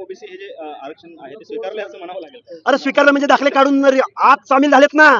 OBC हे जे आरक्षण आहे ते स्वीकारले असं म्हणावं लागेल. अरे स्वीकारलं म्हणजे दाखले काढून आत सामील झालेत ना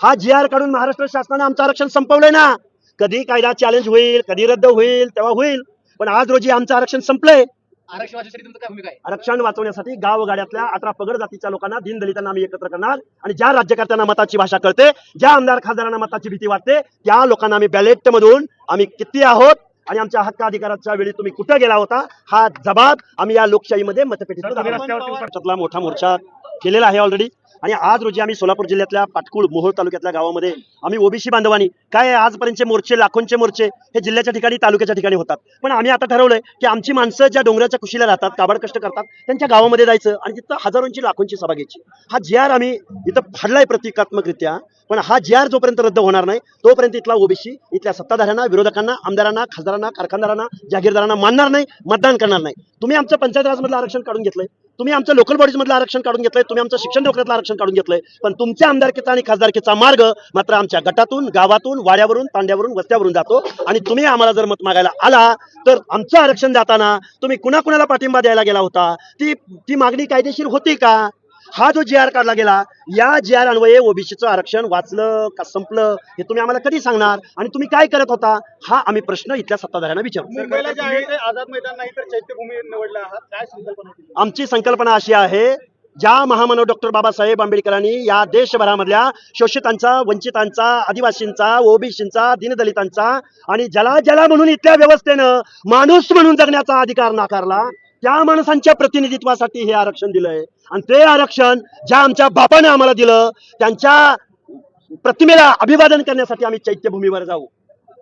हा जी आर काढून महाराष्ट्र शासनाने आमचं आरक्षण संपवलंय ना कधी कायदा चॅलेंज होईल कधी रद्द होईल तेव्हा होईल पण आज रोजी आमचं आरक्षण संपलंय. आरक्षण वाचण्यासाठी तुमचं काय भूमिका आहे? आरक्षण वाचवण्यासाठी गावगाड्यातल्या अठरा पगड जातीच्या लोकांना दीनदलितांना आम्ही एकत्र करणार आणि ज्या राज्यकर्त्यांना मताची भाषा कळते ज्या आमदार खासदारांना मताची भीती वाटते त्या लोकांना आम्ही बॅलेट मधून आम्ही किती आहोत आणि आमच्या हक्क अधिकाराच्या वेळी तुम्ही कुठे गेला होता हा जबाब आम्ही या लोकशाहीमध्ये मतपेटीत पक्षातला मोठा मोर्चा केलेला आहे ऑलरेडी आणि आज रोजी आम्ही सोलापूर जिल्ह्यातल्या पाटकुळ मोहोळ तालुक्यातल्या गावामध्ये आम्ही ओबीसी बांधवांनी काय आजपर्यंतचे मोर्चे लाखोंचे मोर्चे हे जिल्ह्याच्या ठिकाणी तालुक्याच्या ठिकाणी होतात. पण आम्ही आता ठरवलंय की आमची माणसं ज्या डोंगराच्या कुशीला राहतात काबाड कष्ट करतात त्यांच्या गावामध्ये जायचं आणि तिथं हजारोंची लाखोंची सभा घ्यायची. हा जी आर आम्ही इथं फाडलाय प्रतिकात्मकरित्या पण हा जी आर जोपर्यंत रद्द होणार नाही तोपर्यंत इथला ओबीसी इथल्या सत्ताधाऱ्यांना विरोधकांना आमदारांना खासदारांना कारखानदारांना जागीरदारांना मानणार नाही मतदान करणार नाही. तुम्ही आमचं पंचायत राजमधलं आरक्षण काढून घेतलंय. तुम्ही आमचं लोकल बॉडीजमधलं आरक्षण काढून घेतलंय. तुम्ही आमचं शिक्षण नोकरीतलं आरक्षण काढून घेतलंय. पण तुमच्या आमदारकीचा आणि खासदारकीचा मार्ग मात्र आमच्या गटातून गावातून वाड्यावरून तांड्यावरून वस्त्यावरून जातो. आणि तुम्ही आम्हाला जर मत मागायला आला तर आमचं आरक्षण जाताना तुम्ही कुणाकुणाला पाठिंबा द्यायला गेला होता? ती ती मागणी कायदेशीर होती का? हा जो जी आर काढला गेला या जी आर अन्वये ओबीसीचं आरक्षण वाचलं का संपलं हे तुम्ही आम्हाला कधी सांगणार? आणि तुम्ही काय करत होता? हा आम्ही प्रश्न इथल्या सत्ताधाऱ्यांना विचारू. मुंबईला जे आहे ते आझाद मैदान नाही तर चैत्यभूमी निवडलं आहात काय संकल्पना आहे तुमची? आमची संकल्पना अशी आहे ज्या महामानव डॉक्टर बाबासाहेब आंबेडकरांनी या देशभरामधल्या शोषितांचा वंचितांचा आदिवासींचा ओबीसींचा दीनदलितांचा आणि ज्याला ज्याला म्हणून इथल्या व्यवस्थेनं माणूस म्हणून जगण्याचा अधिकार नाकारला. त्या माणसांच्या प्रतिनिधित्वासाठी हे आरक्षण दिलंय. आणि ते आरक्षण ज्या आमच्या बापाने आम्हाला दिलं त्यांच्या प्रतिमेला अभिवादन करण्यासाठी आम्ही चैत्यभूमीवर जाऊ.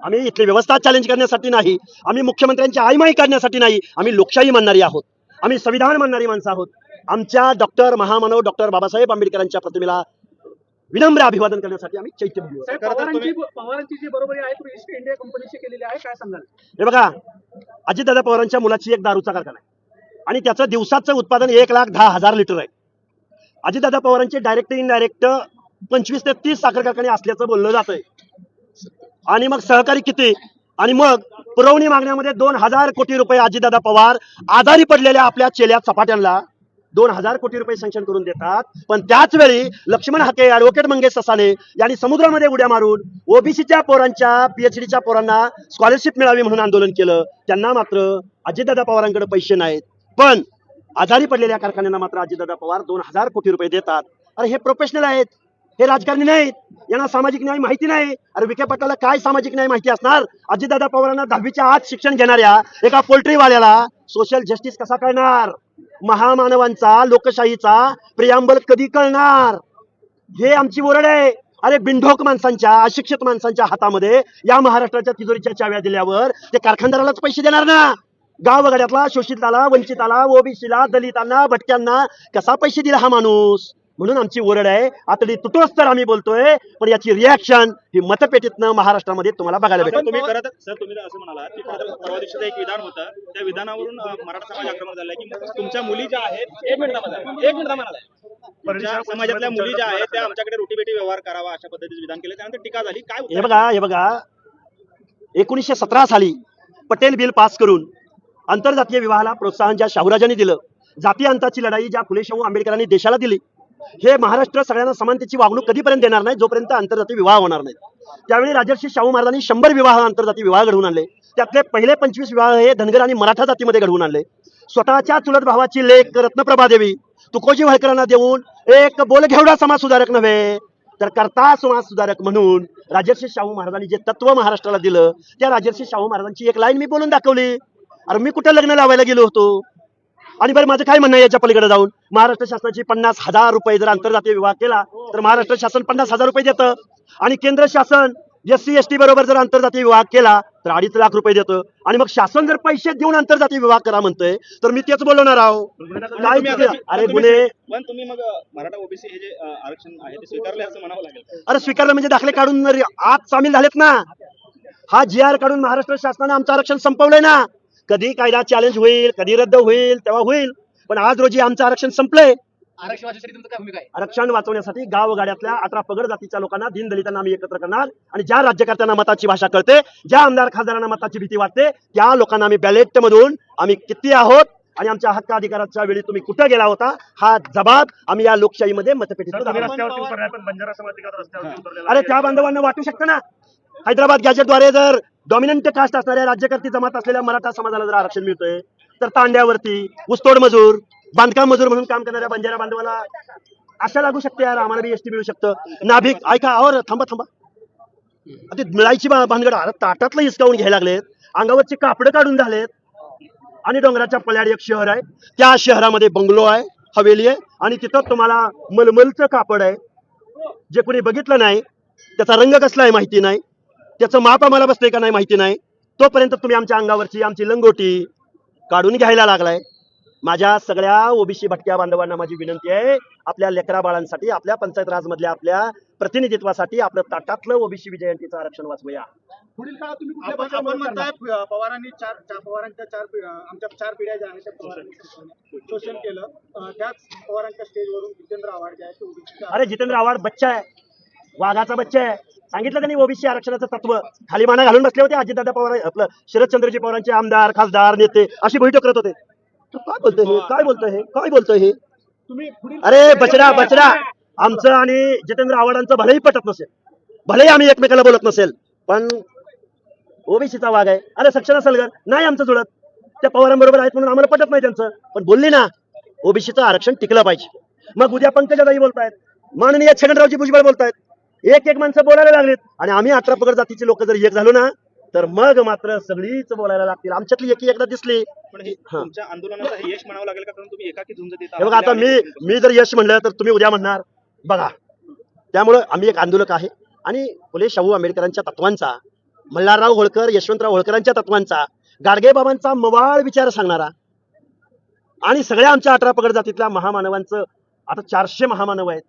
आम्ही इथली व्यवस्था चॅलेंज करण्यासाठी नाही आम्ही मुख्यमंत्र्यांची आईमाई काढण्यासाठी नाही आम्ही लोकशाही मानणारी आहोत. आम्ही संविधान मानणारी माणसं आहोत. आमच्या डॉक्टर महामानव डॉक्टर बाबासाहेब आंबेडकरांच्या प्रतिमेला विनम्र अभिवादन करण्यासाठी आम्ही चैत्यभूमीवर साहेब, खरं तर पवारांची पवारांची जी बरोबरी आहे तुम्ही ईस्ट इंडिया कंपनीशी केलेली आहे काय सांगाल? हे बघा अजितदादा पवारांच्या मुलाची एक दारूचा कारखाना आहे. आणि त्याचं दिवसाचं उत्पादन एक लाख दहा हजार लिटर आहे. अजितदादा पवारांचे डायरेक्ट इनडायरेक्ट पंचवीस ते तीस साखर कारखाने असल्याचं बोललं जातंय. आणि मग सहकारी किती? आणि मग पुरवणी मागण्यामध्ये दोन हजार कोटी रुपये अजितदादा पवार आजारी पडलेल्या आपल्या चेल्या चपाट्यांना दोन हजार कोटी रुपये सँक्शन करून देतात. पण त्याच वेळी लक्ष्मण हाके ऍडव्होकेट मंगेश ससाने यांनी समुद्रामध्ये उड्या मारून ओबीसीच्या पोरांच्या पीएचडीच्या पोरांना स्कॉलरशिप मिळावी म्हणून आंदोलन केलं. त्यांना मात्र अजितदादा पवारांकडे पैसे नाहीत. पण आजारी पडलेल्या कारखान्यांना मात्र अजितदादा पवार दोन हजार कोटी रुपये देतात. अरे हे प्रोफेशनल आहेत. हे राजकारणी नाहीत. यांना सामाजिक न्याय माहिती नाही. अरे विखे पाटलाला काय सामाजिक न्याय माहिती असणार? अजितदादा पवारांना दहावीच्या आत शिक्षण घेणाऱ्या एका पोल्ट्रीवाल्याला सोशल जस्टिस कसा कळणार? महामानवांचा लोकशाहीचा प्रियांबल कधी कळणार? हे आमची ओरड आहे. अरे बिंढोक माणसांच्या अशिक्षित माणसांच्या हातामध्ये या महाराष्ट्राच्या तिजोरीच्या चाव्या दिल्यावर ते कारखानदारालाच पैसे देणार ना? गावगाड्यातला शोषिताला वंचिताला ओबीसीला दलितांना भटक्यांना कसा पैसे दिला हा माणूस? म्हणून आमची ओरड आहे. आता तुटोस तर आम्ही बोलतोय पण याची रिॲक्शन ही मतपेटीतनं महाराष्ट्रामध्ये तुम्हाला बघायला भेटेल. तुम्ही खरं तर सर तुम्ही असं म्हणाला की परवा दिवशीचं एक विधान होतं. त्या विधानावरून मराठा समाज आक्रमक झालाय की तुमच्या मुली ज्या आहेत एक एक समाजातल्या मुली ज्या आहेत त्या आमच्याकडे रोटीबेटी व्यवहार करावा अशा पद्धतीचं विधान केलं. त्यानंतर टीका झाली. काय हे बघा हे बघा. एकोणीसशे सतरा साली पटेल बिल पास करून आंतरजातीय विवाहाला प्रोत्साहन ज्या शाहूराजांनी दिलं जाती अंताची लढाई ज्या फुले शाहू आंबेडकरांनी देशाला दिली हे महाराष्ट्र सगळ्यांना समानतेची वागणूक कधीपर्यंत देणार नाही जोपर्यंत आंतरजातीय विवाह होणार नाही. त्यावेळी राजर्षी शाहू महाराजांनी शंभर विवाह आंतरजातीय विवाह घडवून आणले. त्यातले पहिले पंचवीस विवाह हे धनगर आणि मराठा जातीमध्ये घडवून आणले. स्वतःच्या चुलत भावाची लेख रत्नप्रभा देवी तुकोजी होळकरांना देऊन एक बोलघेवडा समाज सुधारक नव्हे तर करता समाज सुधारक म्हणून राजर्षी शाहू महाराजांनी जे तत्व महाराष्ट्राला दिलं त्या राजर्षी शाहू महाराजांची एक लाईन मी बोलून दाखवली. अरे मी कुठं लग्न लावायला गेलो होतो? आणि बरं माझं काय म्हणणं आहे याच्या पलीकडे जाऊन? महाराष्ट्र शासनाची पन्नास हजार रुपये जर आंतरजातीय विवाह केला तर महाराष्ट्र शासन पन्नास हजार रुपये देतं. आणि केंद्र शासन एस सी एस टी बरोबर जर आंतरजातीय विवाह केला तर अडीच लाख रुपये देतं. आणि मग शासन जर पैसे देऊन आंतरजातीय विवाह करा म्हणतंय तर मी तेच बोलवणार आहो. काय अरे गुन्हे पण तुम्ही मग अ, मराठा ओबीसी हे जे अ, आरक्षण आहे ते स्वीकारले असं म्हणावं लागेल. अरे स्वीकारलं म्हणजे दाखले काढून आत सामील झालेत ना हा जी आर काढून महाराष्ट्र शासनाने आमचं आरक्षण संपवलंय ना. कधी कायदा चॅलेंज होईल कधी रद्द होईल तेव्हा होईल. पण आज रोजी आमचं आरक्षण संपलंय. आरक्षण वाचण्यासाठी तुमचं काय भूमिका आहे? आरक्षण वाचवण्यासाठी गावगाड्यातल्या अठरा पगड जातीच्या लोकांना दीनदलितांना आम्ही एकत्र करणार. आणि ज्या राज्यकर्त्यांना मताची भाषा कळते ज्या आमदार खासदारांना मताची भीती वाटते त्या लोकांना आम्ही बॅलेट मधून आम्ही किती आहोत? आणि आमच्या हक्क अधिकाराच्या वेळी तुम्ही कुठं गेला होता? हा जबाब आम्ही या लोकशाहीमध्ये मतपेटीत उतरलेला अरे. त्या बांधवांना वाटू शकतं ना? हैदराबाद गॅजेटद्वारे जर डॉमिनंट कास्ट असणाऱ्या राज्यकर्ती जमात असलेल्या मराठा समाजाला जर आरक्षण मिळतोय तर तांड्यावरती ऊसतोड मजूर बांधकाम मजूर म्हणून काम करणाऱ्या बंजारा बांधवाला आशा लागू शकते यार आम्हाला बी एसटी मिळू शकतं. नाभिक ऐका और थांबा थांबा. आता ते मिळायची भानगड अरे ताटातलं हिसकावून घ्यायला लागलेत. अंगावरचे कापडं काढून झालेत. आणि डोंगराच्या पल्याड एक शहर आहे. त्या शहरामध्ये बंगलो आहे हवेली आहे. आणि तिथं तुम्हाला मलमलचं कापड आहे. जे कोणी बघितलं नाही त्याचा रंग कसला आहे माहिती नाही. त्याचं माप आम्हाला बसतंय का नाही माहिती नाही. तोपर्यंत तुम्ही आमच्या अंगावरची आमची लंगोटी काढून घ्यायला लागलाय. माझ्या सगळ्या ओबीसी भटक्या बांधवांना माझी विनंती आहे आपल्या लेकरा बाळांसाठी आपल्या पंचायत राजमधल्या आपल्या प्रतिनिधित्वासाठी आपलं ताटातलं ओबीसी जयंतीचं आरक्षण वाचवूया. पुढील काळात तुम्ही कुठल्या आपण पक्षाला आपण? म्हणताय प- पवारांनी चार चार पवारांच्या चार पिढ्या आमच्या चार पिढ्या ज्या आहेत त्या पवारांनी शोषण केलं. अं, त्याच पवारांच्या स्टेजवरून जितेंद्र आव्हाड जे ते ओबीसीचे अरे जितेंद्र आव्हाड बच्चा आहे. वाघाचा बच्चा आहे. सांगितलं त्यांनी ओबीसी आरक्षणाचं तत्व. खाली माना घालून बसले होते अजितदादा पवार आपलं शरदचंद्रजी पवारांचे आमदार खासदार नेते अशी बैठक करत होते. काय बोलतोय हे? काय बोलतोय हे? काय बोलतोय हे? अरे बचडा बचडा आमचं आणि जितेंद्र आव्हाडांचं भलेही पटत नसेल. भलेही आम्ही एकमेकाला बोलत नसेल. पण ओबीसीचा वाघ आहे. अरे सक्षम असेल का नाही आमचं जुळत. त्या पवारांबरोबर आहेत म्हणून आम्हाला पटत नाही त्यांचं. पण बोलली ना ओबीसीचं आरक्षण टिकलं पाहिजे. मग उद्या पंकजाताई बोलतायत. माननीय छगनरावजी भुजबळ बोलतायत. एक एक माणसं बोलायला लागलेत. आणि आम्ही अठरा पगड जातीचे लोक जर एक झालो ना तर मग मात्र सगळीच बोलायला लागतील. आमच्यातली एकी एकदा दिसली. पण तुमच्या आंदोलनाचं यश म्हणावं लागेल का? कारण तुम्ही एकाकी झुंज देता हे बघा आता मी मी जर यश म्हणलं तर तुम्ही उद्या म्हणणार बघा त्यामुळं आम्ही एक आंदोलक आहे. आणि फुले शाहू आंबेडकरांच्या तत्वांचा मल्हारराव होळकर यशवंतराव होळकरांच्या तत्वांचा गाडगे बाबांचा मवाळ विचार सांगणारा आणि सगळ्या आमच्या अठरा पगड जातीतल्या महामानवांचं आता चारशे महामानव आहेत.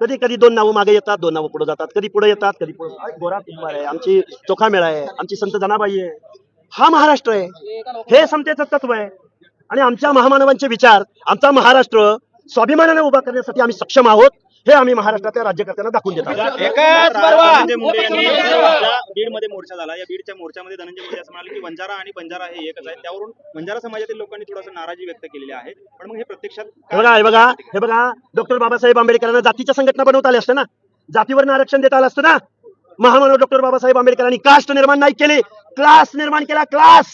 कधी कधी दोन नावं मागे येतात दोन नावं पुढे जातात. कधी पुढे येतात कधी पुढे गोरा कुंभार आहे आमची चोखा मेळा आहे आमची संत जनाबाई आहे. हा महाराष्ट्र आहे. हे समतेचं तत्व आहे. आणि आमच्या महामानवांचे विचार आमचा महाराष्ट्र स्वाभिमानाने उभा करण्यासाठी आम्ही सक्षम आहोत. हे आम्ही महाराष्ट्रातल्या राज्यकर्त्यांना दाखवून देत आहोत. यांनी ज्या बीडमध्ये मोर्चा झाला. या बीडच्या मोर्चामध्ये धनंजय मुंडे असं म्हणाले की बंजारा आणि बंजारा हे एकच आहे त्यावरून बंजारा समाजातील लोकांनी थोडंसं नाराजी व्यक्त केलेली आहे. पण मग हे प्रत्यक्षात हे बघा हे बघा हे बघा डॉक्टर बाबासाहेब आंबेडकरांना जातीच्या संघटना बनवता आल्या असतं ना? जातीवरनं आरक्षण देता आलं असतं ना? महामानव डॉक्टर बाबासाहेब आंबेडकरांनी कास्ट निर्माण नाही केली. क्लास निर्माण केला क्लास!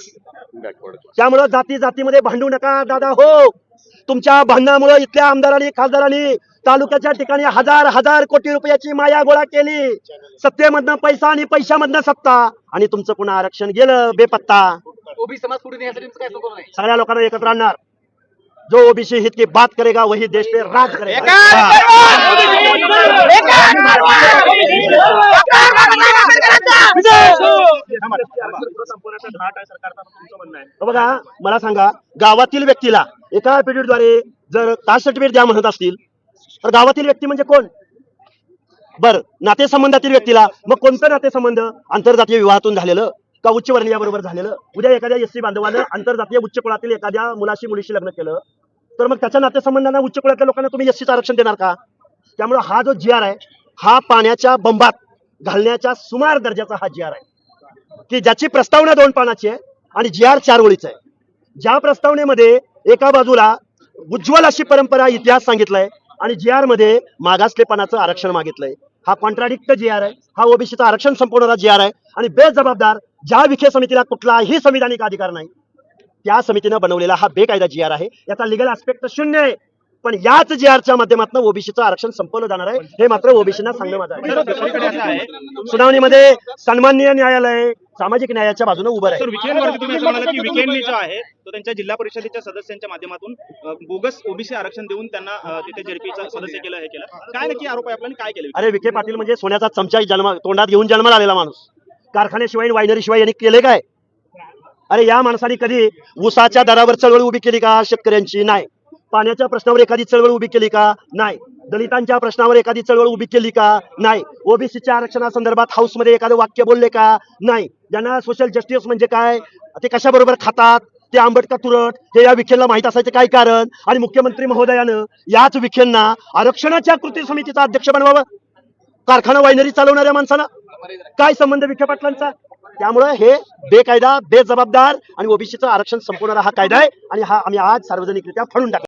त्यामुळं जाती जातीमध्ये भांडू नका दादा हो! तुमच्या भांडणामुळे इथल्या आमदारांनी खासदारांनी तालुक्याच्या ठिकाणी हजार हजार कोटी रुपयाची माया गोळा केली. सत्तेमधनं पैसा आणि पैशामधनं सत्ता. आणि तुमचं पुन्हा आरक्षण गेलं बेपत्ता. ओबी समाज पुढे नेण्यासाठी तुमचं काय संकल्प नाही? सगळ्या लोकांना एकत्र आणणार. जो ओबीसी हित की बात करेगा वही देश पे राज करेगा. तर बघा मला सांगा गावातील व्यक्तीला एका पिरियडद्वारे जर कास्ट सर्टिफिकेट द्या म्हणत असतील तर गावातील व्यक्ती म्हणजे कोण? बर नातेसंबंधातील व्यक्तीला. मग कोणतं नातेसंबंध? आंतरजातीय विवाहातून झालेलं? का उच्च वर्णीयाबरोबर झालेलं? उद्या एखाद्या एसटी बांधवानं आंतरजातीय उच्च कुळातील एखाद्या मुलाशी मुलीशी लग्न केलं तर मग त्याच्या नातेसंबंधांना उच्च कुळातल्या लोकांना तुम्ही एसटीचं आरक्षण देणार का? त्यामुळे हा जो जी आर आहे हा पाण्याच्या बंबात घालण्याच्या सुमार दर्जाचा हा जी आर आहे. की ज्याची प्रस्तावना दोन पानाची आहे आणि जी आर चार ओळीचा आहे. ज्या प्रस्तावनेमध्ये एका बाजूला उज्ज्वल अशी परंपरा इतिहास सांगितलाय आणि जी आरमध्ये मागासलेपणाचं आरक्षण मागितलंय. हा कॉन्ट्राडिक्ट जी आर आहे. हा ओबीसीचं आरक्षण संपवणारा जी आर आहे. आणि बेजबाबदार ज्या विखे समितीला कुठलाही संविधानिक अधिकार नाही त्या समितीनं बनवलेला हा बेकायदा जी आर आहे. याचा लिगल आस्पेक्ट शून्य आहे. पण याच जी आरच्या माध्यमातून ओबीसीचं आरक्षण संपवलं जाणार आहे हे मात्र ओबीसीना सांगणं माझं आहे. सुनावणीमध्ये सन्माननीय न्यायालय सामाजिक न्यायाच्या बाजूने उभं आहे तो त्यांच्या जिल्हा परिषदेच्या सदस्यांच्या माध्यमातून बोगस ओबीसी आरक्षण देऊन त्यांना तिथे जेडपीचं सदस्य केलं हे केलं. काय नक्की आरोप आहे आपल्याला काय केलं? अरे विखे पाटील म्हणजे सोन्याचा चमचा जन्म तोंडात घेऊन जन्माला आलेला माणूस. कारखान्याशिवाय वायनरी शिवाय यांनी केले काय? अरे या माणसाने कधी ऊसाच्या दरावर चळवळ उभी केली का शेतकऱ्यांची? नाही. पाण्याच्या प्रश्नावर एखादी चळवळ उभी केली का? नाही. दलितांच्या प्रश्नावर एखादी चळवळ उभी केली का? नाही. ओबीसीच्या आरक्षणासंदर्भात हाऊसमध्ये एखादं वाक्य बोलले का? नाही. ज्यांना सोशल जस्टिस म्हणजे काय? ते कशाबरोबर खातात? ते आंबट का तुरट? हे या विखेंना माहीत असायचं काय कारण? आणि मुख्यमंत्री महोदयानं याच विखेंना आरक्षणाच्या कृती समितीचा अध्यक्ष बनवावं? कारखाना वायनरी चालवणाऱ्या माणसाला? काय संबंध विखे पाटलांचा? त्यामुळे हे बेकायदा बेजबाबदार आणि ओबीसीचं आरक्षण संपवणारा हा कायदा आहे आणि हा आम्ही आज सार्वजनिकरित्या फाडून टाकतो.